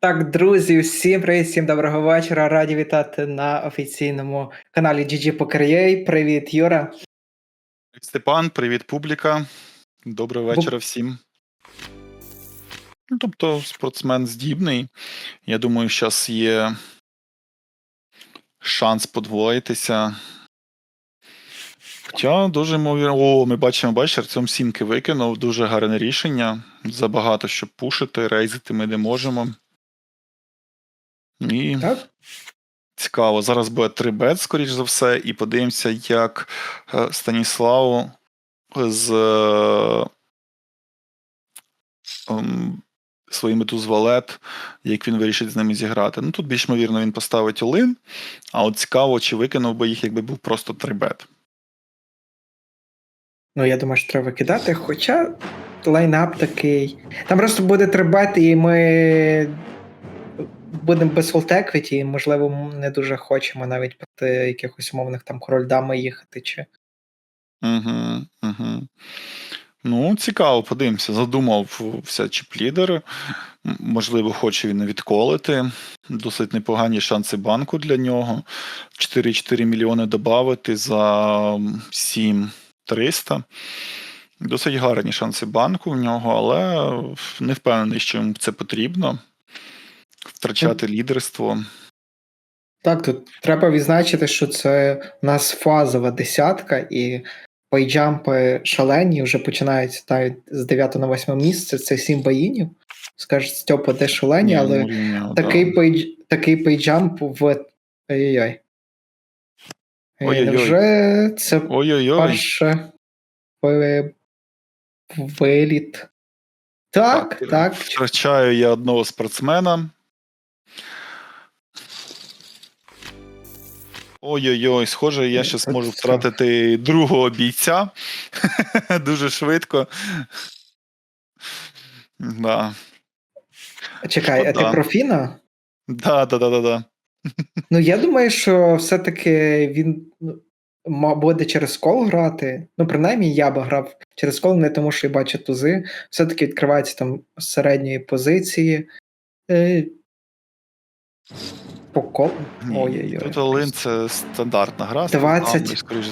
Так, друзі, всім привіт, всім доброго вечора. Раді вітати на офіційному каналі GG Poker.ua. Привіт, Юра. Степан, привіт, публіка. Доброго вечора всім. Ну, тобто, спортсмен здібний. Я думаю, зараз є шанс подвоїтися. Хоча дуже ймовірно. О, ми бачимо, бачиш, Артем сімки викинув. Дуже гарне рішення. Забагато щоб пушити, рейзити ми не можемо. І Так? Цікаво. Зараз буде 3 бет, скоріш за все, і подивимося, як е, Станіславу з е, ем, своїми туз-валет, як він вирішить з ними зіграти. Ну тут більш ймовірно він поставить Олин, а от цікаво, чи викинув би їх, якби був просто 3 бет. Ну, я думаю, що треба кидати, хоча лайнап такий. Там просто буде трибет, і ми будемо без і, можливо, не дуже хочемо навіть проти якихось умовних там король дами їхати. чи... Угу, угу. Ну, цікаво, подивимося. Задумався чіп-лідер. Можливо, хоче він відколити. Досить непогані шанси банку для нього. 4,4 мільйони додати за 7-300. Досить гарні шанси банку в нього, але не впевнений, що йому це потрібно. Втрачати лідерство. Так, тут треба відзначити, що це у нас фазова десятка, і пайджампи шалені вже починаються навіть з 9 на 8 місце. Це 7 боїнів. Скаже Стьопа, де шалені, Ні, але ну, ні, такий, да. пейдж, такий пейджамп в. Ой-ой-ой. Е, Ой-ой-ой. Невже це Ой-ой-ой. перше ви- виліт? Так, так. Втрачаю я одного спортсмена. Ой-ой-ой, схоже, я зараз можу втратити другого бійця дуже швидко. Да. Чекай, а ти про Фіна? Да, да, да, да, да. Ну, я думаю, що все-таки він ну, буде через кол грати. Ну, принаймні, я би грав через кол, не тому, що я бачу тузи. Все-таки відкривається там з середньої позиції. По кол. Ні, Ой-ой-ой. Тут Олин це стандартна гра. 20. стандартна, скоріше.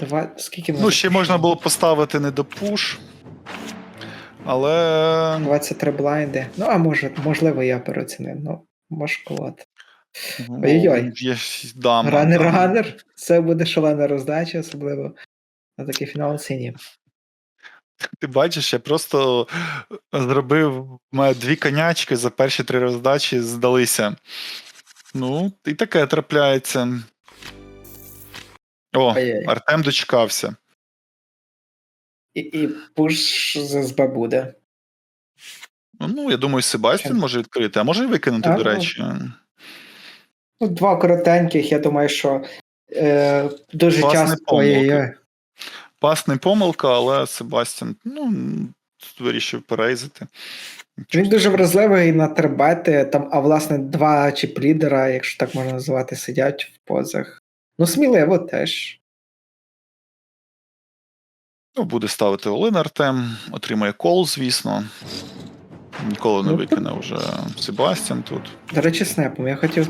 Два... Скільки Ну, ще можна було поставити не до пуш. Але 23 блайнди. Ну, а може, можливо, я переоцінив. Ну, важкувато. ну, Ой-ой. є ж дама. Ранер да. ранер. Це буде шалена роздача, особливо на такий фінал ціні. Ти бачиш, я просто зробив мене дві конячки за перші три роздачі здалися. Ну, і таке трапляється. О, Ой-ой. Артем дочекався. І, і пуш з СБ буде. Ну, я думаю, Себастьян може відкрити, а може і викинути, А, до ну. речі. Ну, два коротеньких, я думаю, що е, дуже не часто. Ой-ой-ой. Пас не помилка, але Себастьян ну, вирішив перейзити. Він дуже вразливий на трибети, там, а власне, два чіп-лідера, якщо так можна називати, сидять в позах. Ну, сміливо теж. Ну, буде ставити Олин Артем, отримає кол, звісно. Ніколи не Ну, викине вже Себастьян тут. До речі, снепом. Я хотів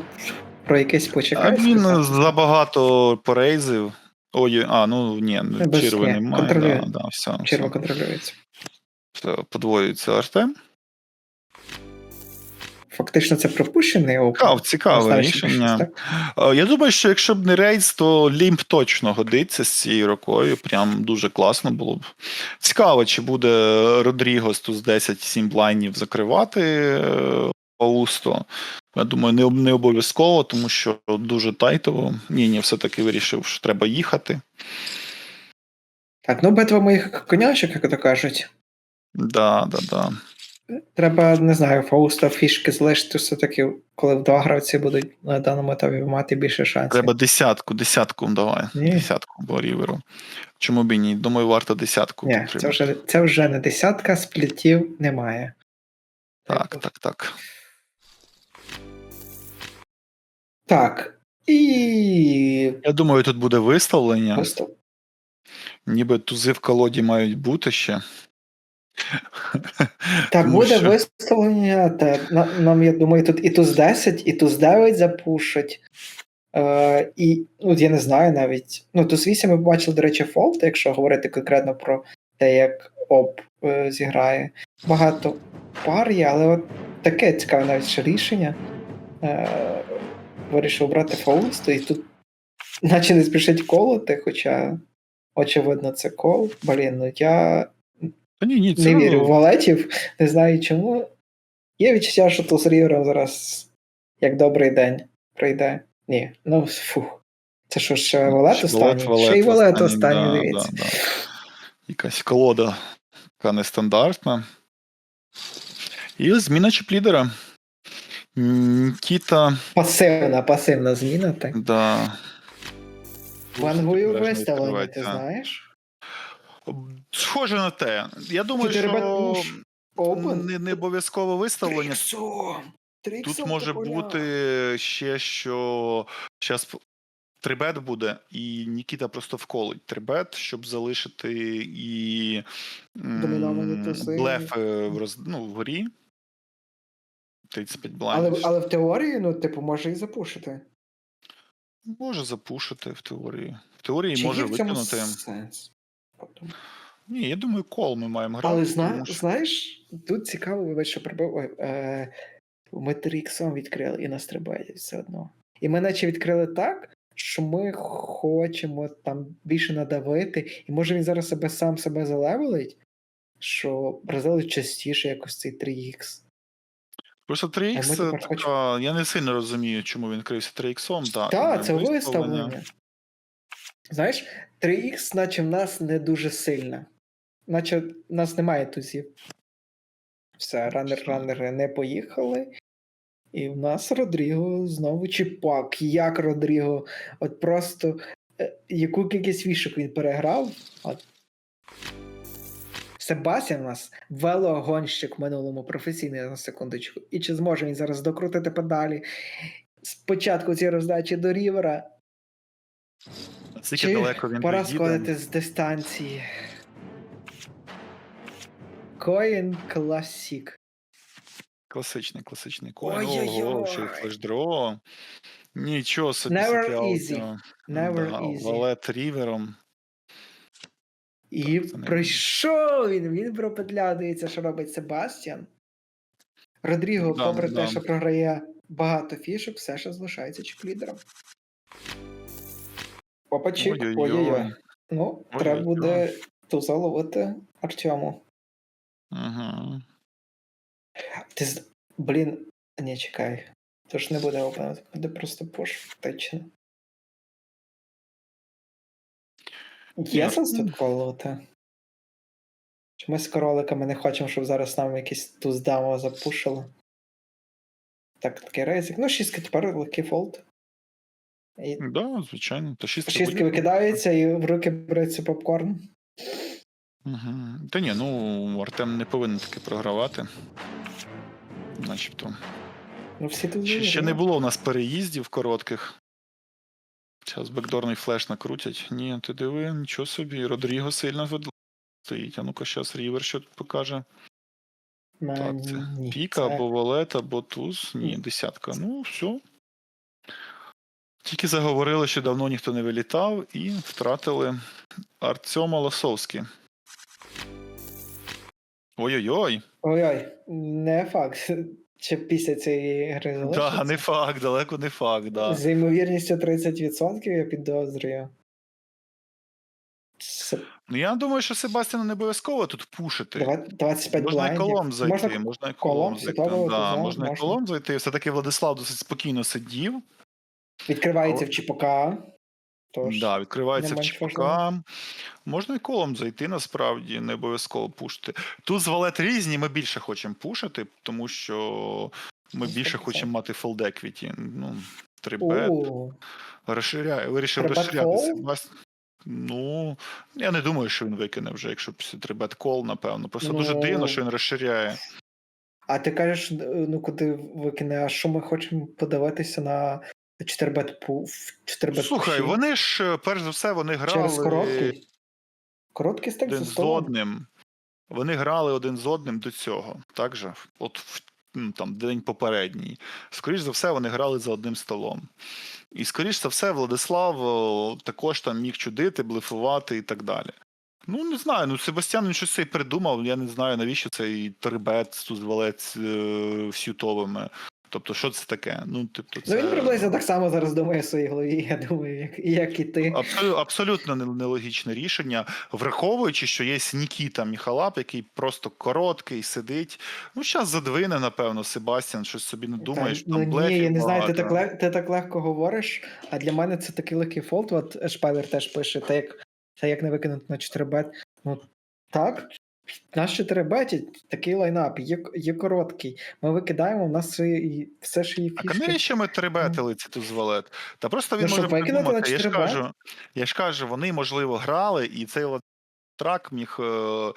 про якесь А він сказати. забагато порейзив. Ой, а, ну ні, Без- черви ні, немає. контролює. Да, да, все, Черво все, контролюється. все, подвоюється Артем. Фактично, це пропущений опит. Цікаве, цікаве рішення. Я думаю, що якщо б не рейс, то лімп точно годиться з цією рукою. Прям дуже класно було б. Цікаво, чи буде Родрігос тут з 10-7 блайнів закривати е, Паусто. Я думаю, не, не обов'язково, тому що дуже тайтово. Ні, ні, все-таки вирішив, що треба їхати. Так, ну битва моїх конячок, як то кажуть. Да, да, да. Треба, не знаю, Фауста фішки залишити все-таки, коли в два гравці будуть на даному етапі мати більше шансів. Треба десятку, десятку давай. Ні. Десятку по ріверу. Чому б і ні? Думаю, варто десятку Ні, це вже, це вже не десятка, сплітів немає. Так, так, так. Так. І. Я думаю, тут буде виставлення. Просто Ніби тузи в колоді мають бути ще. Та Тому буде що- виставлення, та нам, я думаю, тут і туз 10, і туз 9 запушать. Е, і ну, я не знаю навіть. Ну, туз 8 ми побачили, до речі, фолт, якщо говорити конкретно про те, як ОП е, зіграє. Багато пар є, але от таке цікаве навіть ще рішення. Е, вирішив брати фолст, і тут, наче не спішить колоти, хоча, очевидно, це кол. Блін, ну я Та ні, ні, це не вірю в валетів, не знаю чому. Є відчуття, що тут з Рівером зараз як добрий день прийде. Ні, ну фух. Це що ще валет останній? Ще й валет останній, да, дивіться. Да, да. Якась колода така нестандартна. І зміна чіп-лідера. Нікіта, Пасивна, пасивна зміна, так. да. Вангую виставлення, ти знаєш? Схоже на те. Я думаю, що не, не обов'язково виставлення. Тут може бути ще, що зараз трибет буде, і Нікіта просто вколить трибет, щоб залишити і тузи. блефи в, роз... ну, вгорі. 35 Але, блайндів. але в теорії, ну, типу, може і запушити. Може запушити в теорії. В теорії Чи може є в цьому викинути. сенс? Ні, я думаю, кол ми маємо грати. Але зна, тому що- знаєш, тут цікаво, вибач, що прибив. Ой, е, ми тріксом відкрили і нас трибає все одно. І ми наче відкрили так, що ми хочемо там більше надавити, і може він зараз себе сам себе залевелить, що бразилець частіше якось цей 3х. Просто А ми 3х, тепер така, я не сильно розумію, чому він крився 3х. Так, Так, це виставлення. Знаєш, 3х, наче в нас не дуже сильна. Наче в нас немає тузів. Все, ранер, ранери не поїхали. І в нас Родріго знову чіпак. Як Родріго? От просто е, яку кількість фішок він переграв. От. Себастьян у нас велогонщик в минулому професійний на секундочку. І чи зможе він зараз докрутити педалі? Спочатку цієї роздачі до рівера, Скільки Чи далеко він Пора сходити з дистанції. Коін класік. Класичний, класичний коін. Ого, ще й флешдро. Нічого собі Never easy. Never easy. Валет рівером. І пройшов він. Він пропетляв, дивіться, що робить Себастьян. Родріго, Да, попри да. те, що програє багато фішок, все ще залишається чіп-лідером. Опачик, Ой-ой-ой. Ну, треба Ой-ой-ой. буде туза ловити Артему. Угу. Ти. Блін, ні, чекай. То ж не буде опенити, буде просто пош втечне. Є сенс тут? Чи ми з короликами не хочемо, щоб зараз нам якийсь туз дамо запушили? Так, такий рейзик. Ну, шістки тепер легкий фолд. І Да, звичайно. Та шістки, шістки викидаються і в руки береться попкорн. Угу. Та ні, ну Артем не повинен таки програвати. Начебто. Ну, всі тут Ще, ще не було у нас переїздів коротких. Зараз бекдорний флеш накрутять. Ні, ти диви, нічого собі. Родріго сильно стоїть. А ну-ка, зараз Рівер що тут покаже. Так, це ні, Піка це- або валет, або туз. Ні, Ні. десятка. Ну, все. Тільки заговорили, що давно ніхто не вилітав, і втратили Артема Лосовський. Ой-ой-ой. Ой-ой, не факт. Чи після цієї гри Да, залишиться. не факт, далеко не факт, да. З ймовірністю 30% я підозрюю. Це Ну я думаю, що Себастьяна не обов'язково тут пушити. 25 Можна і колом зайти, Можна можна, і колом колом зайти. Да, туза, можна і колом зайти. Все-таки Владислав досить спокійно сидів. Відкривається Але- в ЧПК. Тож, Да, відкривається в ЧПК. Можна і колом зайти, насправді, не обов'язково пушити. Тут з валет різні, ми більше хочемо пушити, тому що ми більше 100%. хочемо мати фолдеквіті. Ну, трибет. Розширяє, вирішив Трибет розширяти кол? Себаст. Ну, я не думаю, що він викине вже, якщо після трибет кол, напевно. Просто дуже Ну, дивно, що він розширяє. А ти кажеш, ну куди викине, а що ми хочемо подивитися на 4бет пу 4 Слухай, вони ж, е, перш за все, вони через грали короткий. Короткий стек один з столом. одним. Вони грали один з одним до цього. Так же? От в ну, там, день попередній. Скоріш за все, вони грали за одним столом. І, скоріш за все, Владислав також там міг чудити, блефувати і так далі. Ну, не знаю, ну Себастьян він щось цей придумав. Я не знаю, навіщо цей тербет, тузвалець е, сютовими. Тобто, що це таке? Ну, тобто, це... Ну він приблизно так само зараз думає в своїй голові, я думаю, як, як і ти. Абсолютно, абсолютно нелогічне рішення, враховуючи, що є Нікіта Міхалап, який просто короткий, сидить. Ну, зараз задвине, напевно, Себастьян, щось собі не думає, Та, ну, там ні, я не знаю, ти так, лег, ти так легко говориш, а для мене це такий легкий фолт. От Шпайлер теж пише, та як, та як не викинути на 4 бет. Ну так, наш 4 беті такий лайнап, є, є короткий. Ми викидаємо, у нас все, і- все ж є А фішки. навіщо ми требетили ці тузвалет? Та просто він Ну, може придумати. Я ж кажу, я ж кажу, вони, можливо, грали, і цей трак міг, е, е,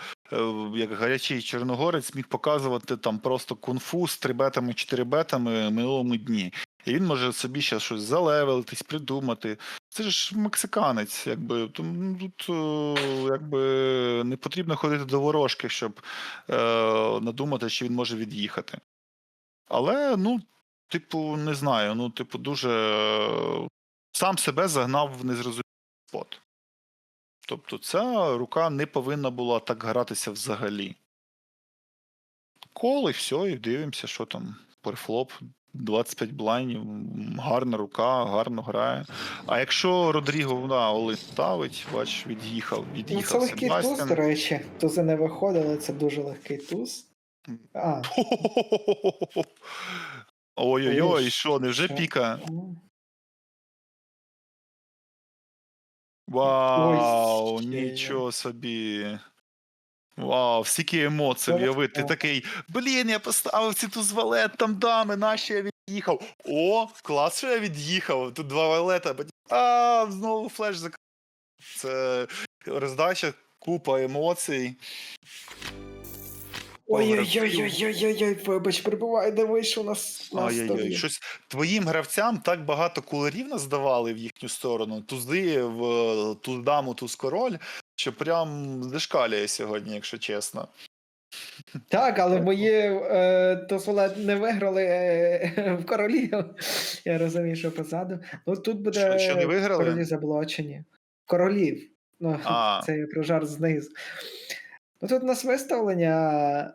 як гарячий чорногорець, міг показувати там просто кунг-фу з трибетами, чотирибетами минулому дні. І він може собі ще щось залевелитись, придумати. Це ж мексиканець, якби тому тут е, якби не потрібно ходити до ворожки, щоб е, надумати, що він може від'їхати. Але, ну, типу, не знаю, ну, типу, дуже е, сам себе загнав в незрозумілий спот. Тобто, ця рука не повинна була так гратися взагалі. Кол і все, і дивимося, що там. Перфлоп, 25 блайнів, гарна рука, гарно грає. А якщо Родріго да, Олин ставить, бач, від'їхав, Ну, це від'їхав легкий туз, до речі. Тузи не виходили, це дуже легкий туз. А, Ой-ой-ой, Ой, що, невже що? піка? ну, Вау, нічого собі. Вау, стільки емоцій Це уявити. Ти такий, блін, я поставив ці валет, там дами, наші я від'їхав. О, клас, що я від'їхав. Тут два валета, а, знову флеш зак. Це роздача, купа емоцій. Ой-ой-ой-ой-ой-ой, вибач, прибувай, що у нас Ай-яй-яй, щось твоїм гравцям так багато кулерів наздавали в їхню сторону. Тузи в ту даму, туз король, що прям дешкалює сьогодні, якщо чесно. Так, але мої е, Тосолет не виграли е, в королі. Я розумію, що позаду. Ну тут буде Що, що не виграли? королі заблочені. Королів. Ну, А. це як жарт знизу. Ну тут у нас виставлення.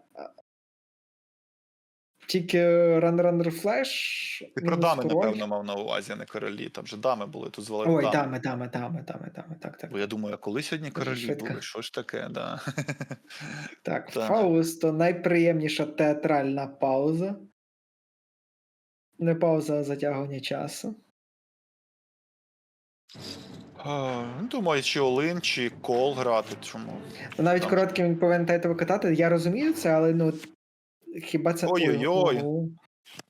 Тільки Run Runner Flash. Ти про дами, напевно, мав на увазі, а не королі. Там же дами були, тут звали Ой, дами. дами, дами, дами, дами. Так, так. Бо я думаю, а коли сьогодні королі швидко. були? Що ж таке, да. Так, Так. Фаусто найприємніша театральна пауза. Не пауза, а затягування часу. Ну, Думаю, чи Олин, чи Кол грати. Чому? Навіть коротким він повинен тайтово катати. Я розумію це, але ну хіба це Ой-ой-ой.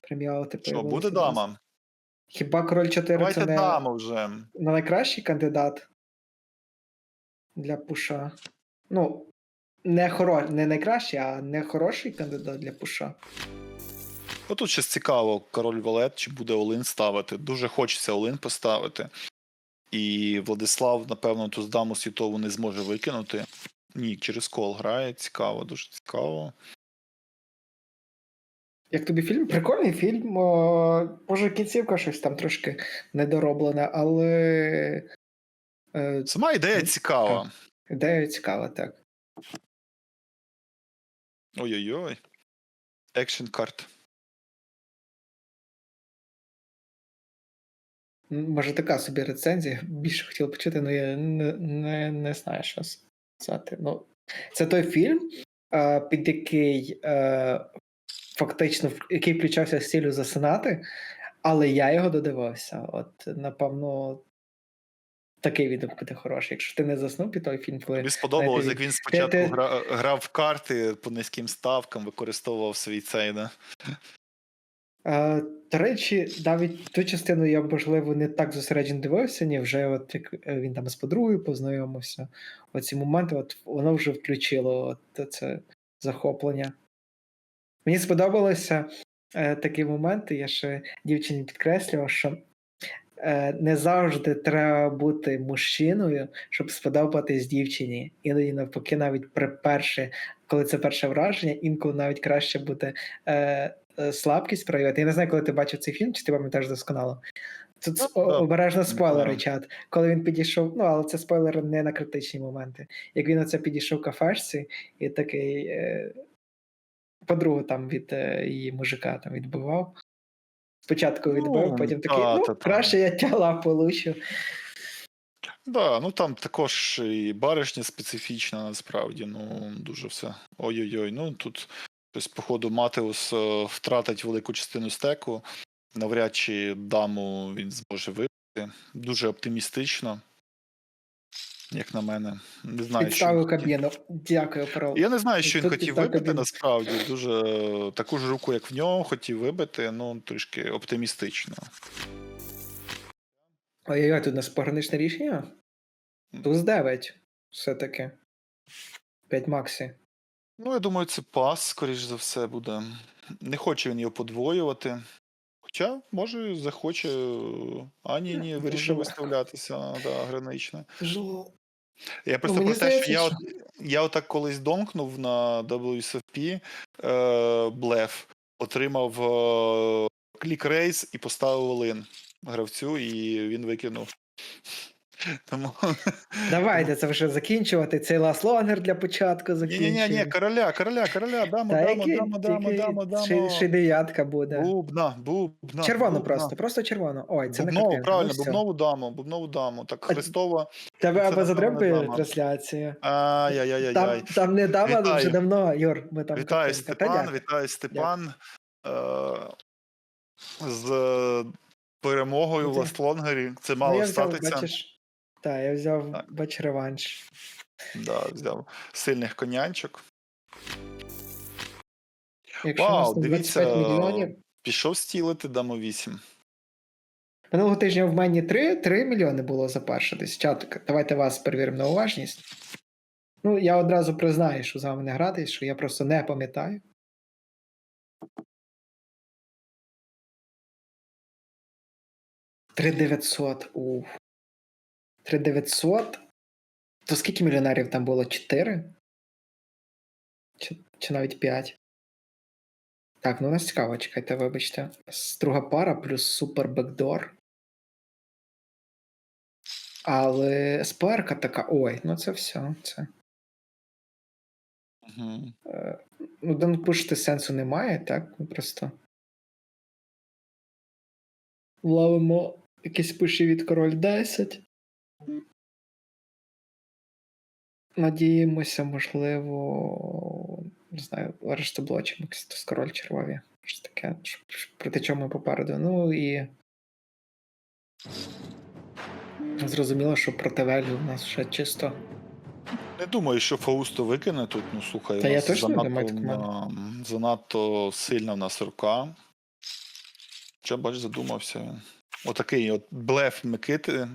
Преміал типу. Що, буде дама? Хіба король 4 Давайте це не, даму вже. не найкращий кандидат для пуша? Ну, не, хоро... не найкращий, а не хороший кандидат для пуша. Отут ще цікаво, король Валет, чи буде Олин ставити. Дуже хочеться Олин поставити. І Владислав, напевно, ту даму світову не зможе викинути. Ні, через кол грає. Цікаво, дуже цікаво. Як тобі фільм? Прикольний фільм. Може, кінцівка щось там трошки недороблене, але е, Сама ідея цікава. ідея цікава, так. Ой-ой-ой. Екшн карт. Може, така собі рецензія. Більше хотів почути, але я не, не, не знаю, що сказати. Ну, це той фільм, е, під який е, фактично який включався з цілю засинати, але я його додивився. От, напевно, такий він буде хороший. Якщо ти не заснув під той фільм, коли Мені сподобалось, як він спочатку ти- гра, грав в карти по низьким ставкам, використовував свій цей, да? Е, До речі, навіть ту частину я, можливо, не так зосереджено дивився, ні, вже от як е, він там з подругою познайомився. Оці моменти, от воно вже включило от це захоплення. Мені сподобалося е, такі моменти, я ще дівчині підкреслював, що е, не завжди треба бути мужчиною, щоб сподобатись дівчині. Іноді навпаки, навіть при перші коли це перше враження, інколи навіть краще буде е, е, слабкість проявити. Я не знаю, коли ти бачив цей фільм, чи ти пам'ятаєш досконало. Тут Ну, обережно спойлери, чат. Коли він підійшов, ну але це спойлери не на критичні моменти. Як він оце підійшов в кафешці і такий е, подругу там від е, її мужика там відбивав. Спочатку Ну, відбив, потім такий, та, ну, та, та. краще я тіла получу. Да, ну там також і баришня специфічна, насправді. Ну, дуже все. Ой-ой-ой. Ну тут тобто, походу, Матеус е, втратить велику частину стеку. Навряд чи даму він зможе вибити. Дуже оптимістично. Як на мене. Не знаю, Підставив кабіну. Дякую, про Я не знаю, що він хотів вибити кабіну. насправді. Дуже е, таку ж руку, як в нього, хотів вибити, ну трішки оптимістично. Ой-ой-ой, тут у нас пограничне рішення. Туз 9. Все-таки. 5 максі. Ну, я думаю, це пас, скоріш за все, буде. Не хоче він його подвоювати. Хоча, може, захоче. ані ні, ні, Ну, вирішив виставлятися да, гранично. Жо. Я просто мені про те, що я, от, я отак колись домкнув на WSFP е, блеф, отримав е, клік рейс і поставив лин гравцю, і він викинув. Тому Давайте це вже закінчувати. Цей лас лонгер для початку ні, ні, ні, ні, короля, короля, короля, дама, Та дама, який? дама, дама, Тільки дама, ще- дама. Ще дев'ятка буде. Бубна, бубна. Червоно бубна. просто, просто червоно. Ой, це не Бубнову, правильно, ну, бубнову даму, бубнову даму. Так, А- Христова. Тебе це, або напевно, дама. трансляцію. Ай-яй-яй-яй. Там, там не дама Вітаю. вже давно, Юр. Ми там Вітаю, картинка. Та Степан, дякую. вітаю, Степан. Е, з е, перемогою в Ну, ти- Ластлонгері. Це Ну, мало я взяв, статися. бачиш. Так, я взяв Так. бач реванш. Да, взяв сильних конянчик. Якщо Вау, у нас дивіться, мільйонів. Пішов стілити дамо 8. Минулого тижня в мені 3, 3 мільйони було за перше десь. Чат, давайте вас перевіримо на уважність. Ну, я одразу признаю, що з вами не грати, що я просто не пам'ятаю. Три 900. Уф. 3 900. То скільки мільйонерів там було? 4? Чи, чи навіть 5? Так, ну у нас цікаво, чекайте, вибачте. Друга пара плюс супер бекдор. Але спарка така. Ой, ну це все. Це. Угу. Ну, данпушити сенсу немає, так? Ми просто. Ловимо якісь пиші від король 10. Надіємося, можливо, не знаю, арештоблочимо якийсь з король червові. Щось таке, проти чого ми попереду. Ну і. Зрозуміло, що проти Велі у нас ще чисто. Не думаю, що Фаусто викине тут. Ну слухай, Та у я точно не занадто, думаю, так на- занадто сильна в нас рука. Що, бач, задумався він. Отакий от блеф Микити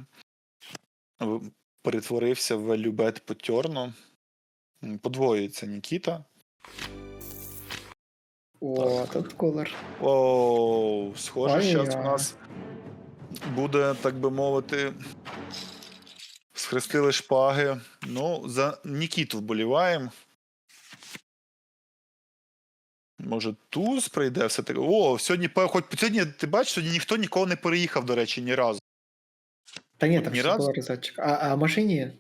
перетворився в Любет по тьорну. М, Подвоюється Нікіта. О, тут колор. О, схоже, зараз у нас буде, так би мовити, схрестили шпаги. Ну, за Нікіту вболіваємо. Може, туз прийде все-таки. О, сьогодні, хоч сьогодні, ти бачиш, сьогодні ніхто нікого не переїхав, до речі, ні разу. Та ні, От там ні все разу? було. А, а машині?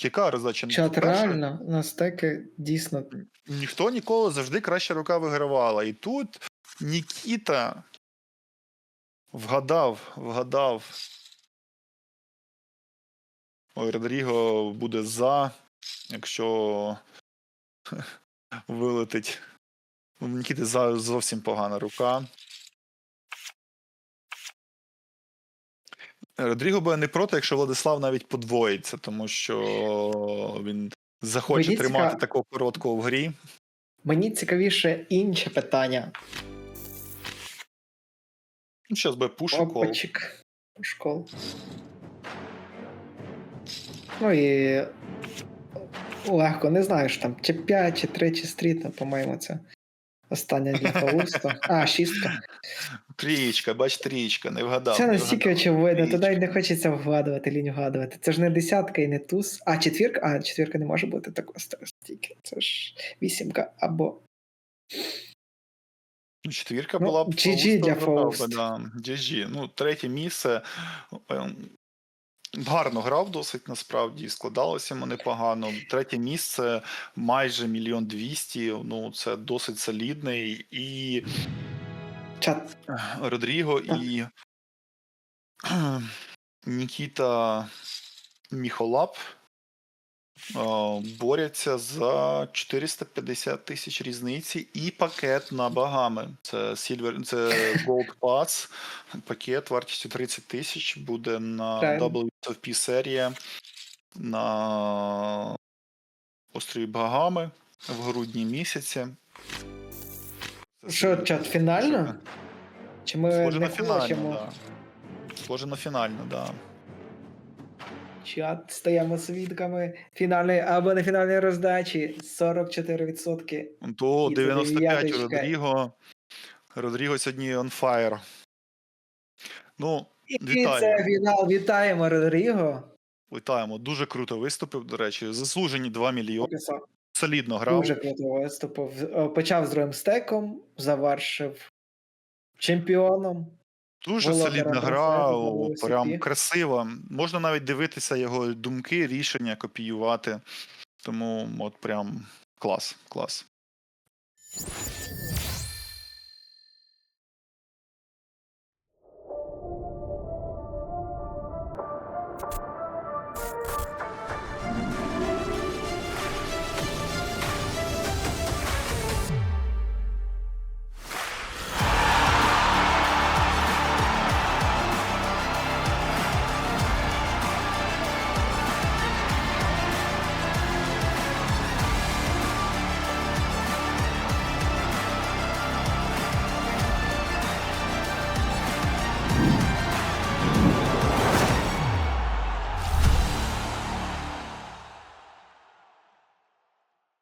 Яка роздача? Чат реально, на стеки дійсно. Ніхто ніколи завжди краща рука вигравала. І тут Нікіта вгадав, вгадав. Ой, Родріго буде за, якщо вилетить. Нікіти за зовсім погана рука. Родріго буде не проти, якщо Владислав навіть подвоїться, тому що він захоче Мені тримати цікаво. такого короткого в грі. Мені цікавіше інше питання. Ну, зараз буде пуш кол. Ну і легко, не знаю, що там, чи 5, чи 3, чи стріт, ну, по-моєму, це остання Фауста. А, шістка. Трієчка, бач, трієчка, не вгадав. Це настільки очевидно, туди не хочеться вгадувати, лінь вгадувати. Це ж не десятка і не туз. А, четвірка? А, четвірка не може бути такого стільки. Це ж вісімка або. Ну, четвірка Ну, була б GG для Фауст. GG. Ну, третє місце. Гарно грав досить насправді, складалося йому непогано. Третє місце майже мільйон двісті. Ну, це досить солідний. І Чат. Родріго Так. і Нікіта Міхолап борються за 450 тисяч різниці і пакет на Багами. Це Silver, це Gold Pass. Пакет вартістю 30 тисяч буде на. WSFP серія на острові Багами в грудні місяці. Що, чат, фінально? Чи ми Схоже не на фінальну, хочемо? да. Схоже на фінальну, да. Чат стаємо свідками фінальної або не фінальної роздачі 44%. То 95 у. Родріго. Родріго сьогодні on fire. Ну, І Вітаю. це фінал. Вітаємо Родріго. вітаємо. Дуже круто виступив, до речі. Заслужені 2 мільйони. Солідно грав. Дуже круто виступив. Е, Почав з другим стеком, завершив чемпіоном. Дуже володарем солідна гра, прям красива. Можна навіть дивитися його думки, рішення, копіювати. Тому от прям клас, клас.